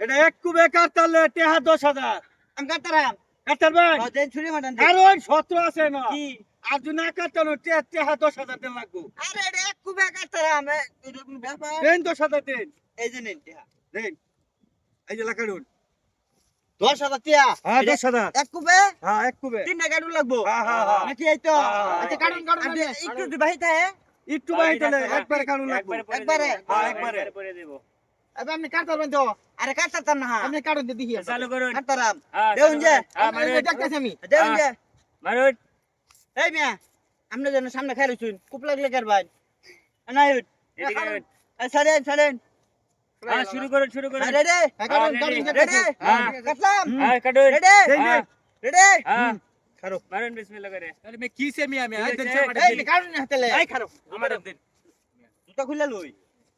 এটা এক কুবে কাটতালে টেহা দশ হাজার। আমি কাটতারাম কাটতার দেন ছুরি মাটান আর ওই সত্র আছে না? কি? আর যদি না কাটতানো টেহা টেহা দশ হাজার দিন লাগবো। আরে এটা এক কুবে কাটতারাম এ, এটা কোনো ব্যাপার। দেন দশ হাজার দিন। এই যে নেন টিয়া দেন। এই যে লাগাড়ুন দশ হাজার টিয়া হ্যাঁ দশ হাজার। এক কুবে হ্যাঁ এক কুবে তিনটা কাটুন লাগবো। হ্যাঁ, হ্যাঁ, হ্যাঁ। নাকি এই তো? হ্যাঁ, আচ্ছা কাটুন কাটুন একটু একটু বাইতালে একবারে কাটুন লাগবো। একবারে? হ্যাঁ একবারে। দেব। আবে আপনি কাটতার বন্ধ আরে কাটতার না? আপনি কাটুন দিদি চালু করুন। কাটতারাম দেউন যে। আমি দেখতেছি আমি। দেউন যে। মারুন। এই মিয়া আমরা যেন সামনে খাই রইছুন কুপ লাগলে কার ভাই? আনায়ুট সারেন সারেন শুরু করুন শুরু করুন। রেডি? কাটুন কাটুন রেডি? কাটলাম হ্যাঁ কাটুন। রেডি? রেডি? হ্যাঁ খারো। মারুন বিসমিল্লাহ করে। আরে মে কি সে মিয়া আমি? আই দেন চাপাটা এই কাটুন হাতে লে। আই খারো। আমার দিন জুতা খুলে লই।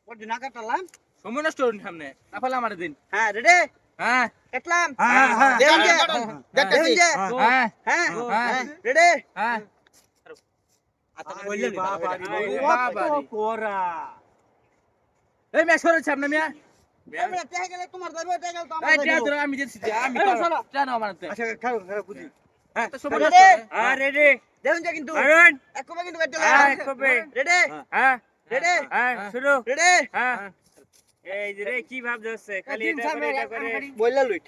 পড় না কাটালাম। সময় নষ্ট করুন সামনে। না আমার দিন। হ্যাঁ রেডি হ্যাঁ। কাটলাম হ্যাঁ হ্যাঁ যে হ্যাঁ, হ্যাঁ হ্যাঁ। হ্যাঁ। রেডি হ্যাঁ। আমি আমি যে কিন্তু? হ্যাঁ রেডি হ্যাঁ। রেডি হ্যাঁ শুরু। রেডি হ্যাঁ। এই যে রে কি ভাব যাচ্ছে খালি এটা করে এটা করে। বললে লই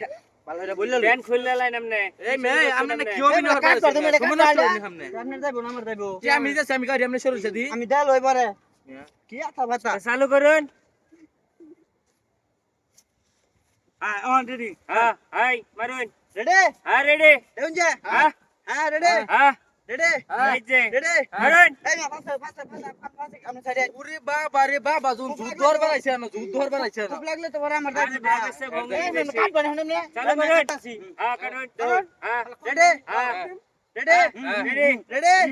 ভালো এটা বললে লই। প্যান খুললে লাই নামনে এই মে আমরা না কিও এই, বিন কাট কর, তুমি এটা সময় কাট নষ্ট কর, করুন সামনে আপনার যাইবো না আমার যাইবো। যে আমি যাচ্ছি আমি গাড়ি আমরা সরে যাদি। আমি দেল হই পারে। কি আতা বাতা? চালু করুন। হ্যাঁ অন রেডি হ্যাঁ হাই মারুন। রেডি হ্যাঁ রেডি দেউন যে। হ্যাঁ। হ্যাঁ রেডি হ্যাঁ। চালু হ্যাঁ। হ্যাঁ। হ্যাঁ।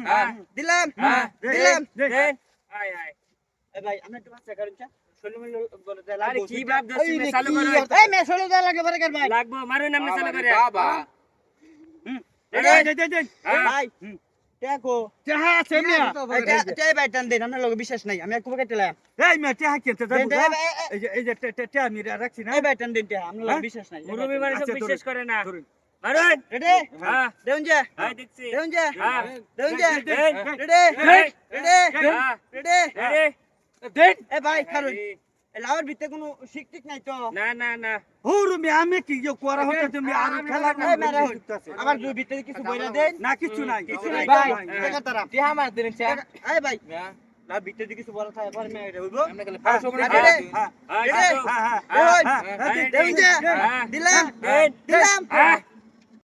হ্যাঁ। দিলাম। হ্যাঁ। দিলাম। ভাই আমরা একটু বাচ্চা দে লাগবো। কি ভাব যাচ্ছে এই চালু কি এই মে শরীর দে লাগে পরে কর ভাই। লাগবো মারুন নামনে চালু করে। বাবা। দেন দেন দেন হ্যাঁ। ভাই। দেখো। টেহা আছে মিয়া। এই ভাই টান দেন আমরা লোক বিশ্বাস নাই আমি একটু কেটেলাম এই মিয়া টেহা কেতে দেন দেন এই যে এই যে টেহা মিরা রাখছি না। এই ভাই টান দেন আমরা লোক হ্যাঁ? বিশ্বাস নাই। মুরুবি মানে সব আচ্ছা, বিশ্বাস করে না। মারুন। রেডি? হ্যাঁ। দেউন যে। হাই দেখছি। দেউন যে। হ্যাঁ। দেউন যে। দেন, দেন, দেন। দেন। রেডি? হ্যাঁ। রেডি? হ্যাঁ। রেডি? রেডি দেন। এ ভাই খারুন। লাউর ভিতরে কোনো শিকটিক নাই তো না না না মিয়া আমি কি যে কোরা হতে তুমি আর খেলা না মেরা হই আবার দুই ভিতরে কিছু বইরা দেন না কিছু নাই কিছু নাই ভাই হ্যাঁ। দেখা তারা টিয়া আমার দিন চা এই ভাই না ভিতরে কিছু বড় থাকে পরে মে এটা হইবো আমরা গেলে পাঁচ সময় হ্যাঁ হাই রেডি? কাটুন। হ্যাঁ হ্যাঁ হ্যাঁ, হ্যাঁ, হ্যাঁ, হ্যাঁ দিলাম দিলাম